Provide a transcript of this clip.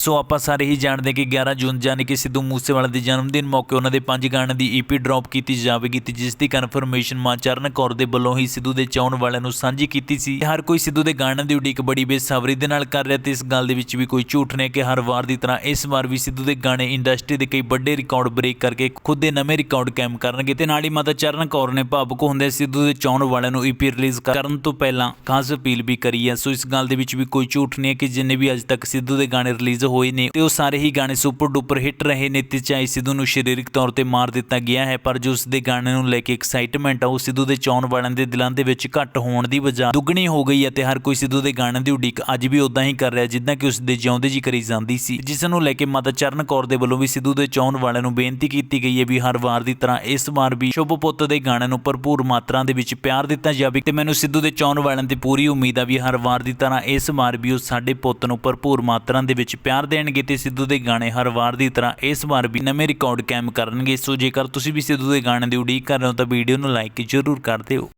ਸੋ ਆਪਾਂ ਸਾਰੇ ਹੀ ਜਾਣਦੇ ਕਿ 11 ਜੂਨ ਯਾਨੀ ਕਿ ਸਿੱਧੂ ਮੂਸੇਵਾਲਾ ਦੇ ਜਨਮ ਦਿਨ ਮੌਕੇ ਉਹਨਾਂ ਦੇ ਪੰਜ ਗਾਣਿਆਂ ਦੀ ਈਪੀ ਡ੍ਰੌਪ ਕੀਤੀ ਜਾਵੇਗੀ ਤੇ ਜਿਸ ਦੀ ਕਨਫਰਮੇਸ਼ਨ ਮਾਂ ਚਰਨ ਕੌਰ ਦੇ ਵੱਲੋਂ ਹੀ ਸਿੱਧੂ ਦੇ ਚਾਹਣ ਵਾਲਿਆਂ ਨੂੰ ਸਾਂਝੀ ਕੀਤੀ ਸੀ। ਹਰ ਕੋਈ ਸਿੱਧੂ ਦੇ ਗਾਣਿਆਂ ਦੀ ਉਡੀਕ ਬੜੀ ਬੇਸਬਰੀ ਦੇ ਨਾਲ ਕਰ ਰਿਹਾ ਤੇ ਇਸ ਗੱਲ ਦੇ ਵਿੱਚ ਵੀ ਕੋਈ ਝੂਠ ਨਹੀਂ ਕਿ ਹਰ ਵਾਰ ਦੀ ਤਰ੍ਹਾਂ ਇਸ ਵਾਰ ਵੀ ਸਿੱਧੂ ਦੇ ਗਾਣੇ ਇੰਡਸਟਰੀ ਦੇ ਕਈ ਵੱਡੇ ਰਿਕਾਰਡ ਬ੍ਰੇਕ ਕਰਕੇ ਖੁਦ ਦੇ ਨਵੇਂ ਰਿਕਾਰਡ ਕਾਇਮ ਕਰਨਗੇ ਤੇ ਨਾਲ ਹੀ ਮਾਤਾ ਚਰਨ ਕੌਰ ਨੇ ਭਾਵੁਕ ਹੁੰਦੇ ਸਿੱਧੂ ਦੇ ਚਾਹਣ ਵਾਲਿਆਂ ਨੂੰ ਈਪੀ ਰਿਲੀਜ਼ ਕਰਨ ਤੋਂ ਪਹਿਲਾਂ ਖਾਸ ਅਪੀਲ ਵੀ ਕਰੀ ਹੈ। ਸੋ ਇਸ ਗੱਲ ਦੇ ਵਿੱਚ ਵੀ ਕੋਈ ਝੂਠ ਨਹੀਂ ਹੈ ਕਿ ਜਿੰਨੇ ਵੀ ਅੱਜ ਤੱਕ ਸਿੱਧੂ ਦੇ ਗਾਣੇ ਰਿਲੀਜ਼ ਹੋਏ ਨੇ ਤੇ ਉਹ ਸਾਰੇ ਹੀ ਗਾਣੇ ਸੁਪਰ ਡੁਪਰ ਹਿੱਟ ਰਹੇ ਨੇ ਤੇ ਚਾਹੇ ਸਿੱਧੂ ਨੂੰ ਸਰੀਰਕ ਤੌਰ ਤੇ ਮਾਰ ਦਿੱਤਾ ਗਿਆ ਹੈ, ਪਰ ਜੋ ਉਸ ਦੇ ਗਾਣੇ ਨੂੰ ਲੈ ਕੇ ਐਕਸਾਈਟਮੈਂਟ ਆ, ਉਹ ਸਿੱਧੂ ਦੇ ਚਾਹਣ ਵਾਲਿਆਂ ਦੇ ਦਿਲਾਂ ਦੇ ਵਿੱਚ ਘੱਟ ਹੋਣ ਦੀ ਵਜ੍ਹਾ ਦੁੱਗਣੀ ਹੋ ਗਈ ਹੈ ਤੇ ਹਰ ਕੋਈ ਸਿੱਧੂ ਦੇ ਗਾਣਿਆਂ ਦੀ ਉਡੀਕ ਅੱਜ ਵੀ ਉਦਾਂ ਹੀ ਕਰ ਰਿਹਾ, ਜਿੱਦਾਂ ਕਿ ਉਸ ਦੇ ਜਿਉਂਦੇ ਜੀ ਕਰੀ ਜਾਂਦੀ ਸੀ। ਜਿਸ ਨੂੰ ਲੈ ਕੇ ਮਾਤਾ ਚਰਨ ਕੌਰ ਦੇ ਵੱਲੋਂ ਵੀ ਸਿੱਧੂ ਦੇ ਚਾਹਣ ਵਾਲਿਆਂ ਨੂੰ ਬੇਨਤੀ ਕੀਤੀ ਗਈ ਹੈ ਵੀ ਹਰ ਵਾਰ ਦੀ ਤਰ੍ਹਾਂ ਇਸ ਵਾਰ ਵੀ ਸ਼ੁਭ ਪੁੱਤ ਦੇ ਗਾਣਿਆਂ ਨੂੰ ਭਰਪੂਰ ਮਾਤਰਾ ਦੇ ਵਿੱਚ ਪਿਆਰ ਦਿੱਤਾ ਜਾਵੇ ਤੇ ਮੈਨੂੰ ਸਿੱਧੂ ਦੇ ਚਾਹਣ ਵਾਲਿਆਂ ਤੇ ਪੂਰੀ ਉਮੀਦ ਆ ਵੀ ਹਰ ਵਾਰ ਦੀ ਤਰ੍ਹਾਂ ਇਸ ਵਾਰ ਵੀ ਉਹ ਸਾਡੇ ਪੁੱਤ ਨੂੰ ਭਰਪੂਰ ਮਾਤਰਾ ਦੇ ਵਿੱਚ ਪਿਆਰ ਪਿਆਰ ਦੇਣਗੇ ਤੇ ਸਿੱਧੂ ਦੇ ਗਾਣੇ ਹਰ ਵਾਰ ਦੀ ਤਰ੍ਹਾਂ ਇਸ ਵਾਰ ਵੀ ਨਵੇਂ ਰਿਕਾਰਡ ਕਾਇਮ ਕਰਨਗੇ। ਸੋ ਜੇਕਰ ਤੁਸੀਂ ਵੀ ਸਿੱਧੂ ਦੇ ਗਾਣੇ ਦੀ ਉਡੀਕ ਕਰ ਰਹੇ ਹੋ ਤਾਂ ਵੀਡੀਓ ਨੂੰ ਲਾਈਕ ਜ਼ਰੂਰ ਕਰ ਦਿਓ।